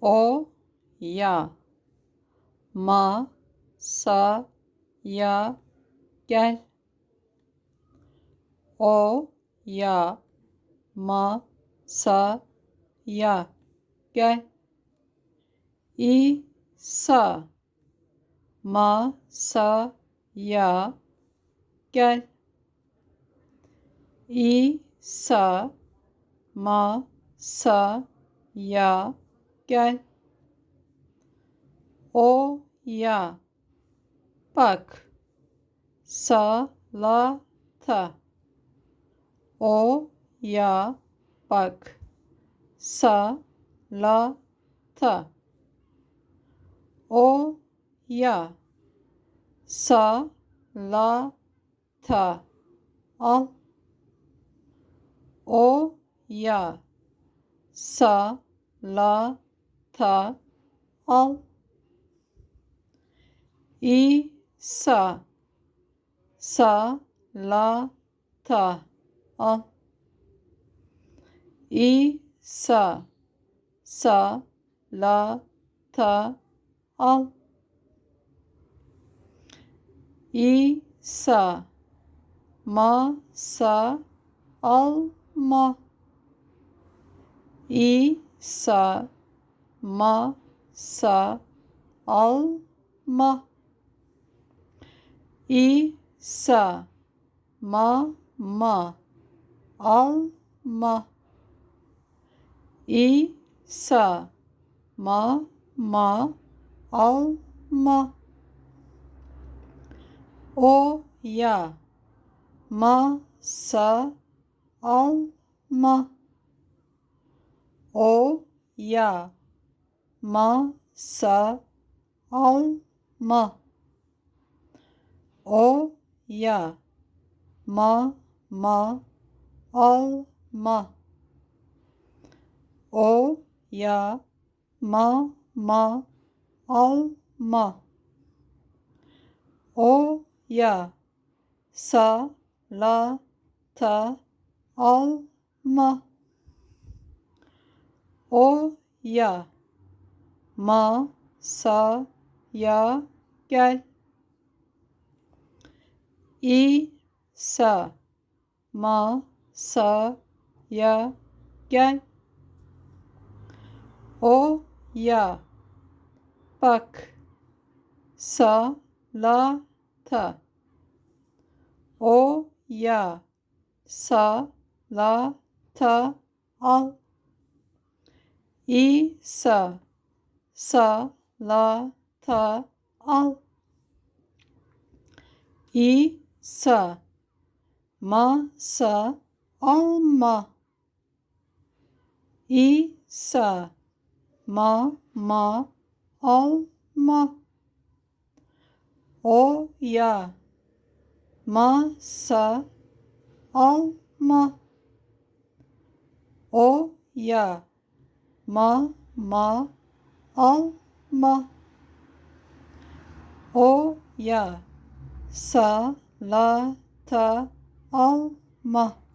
O ya. Ma sa ya. Gel. O ya. Ma sa ya. Gel. İsa ma sa ya. Gel. İsa ma sa ya. gel o ya. Bak. Salata. O ya. Bak. Salata. O ya. Salata. Al. O ya salata al. İsa salata al. İsa salata al. İsa masa alma İsa masa alma İsa ma ma. Alma İsa ma ma. Alma o ya. Ma sa alma o ya ma sa alma. O ya. Ma ma alma. O ya. Ma ma alma. O ya. Sa la ta alma. O ya ma sa ya gel. İsa ma sa ya gel. O ya. Bak. Sa la ta. O ya. Sa la ta. Al. İsa sa la ta al. İsa sa masa alma. İsa ma ma alma. O ya masa alma. O ya ma ma alma. O ya. Sa la ta alma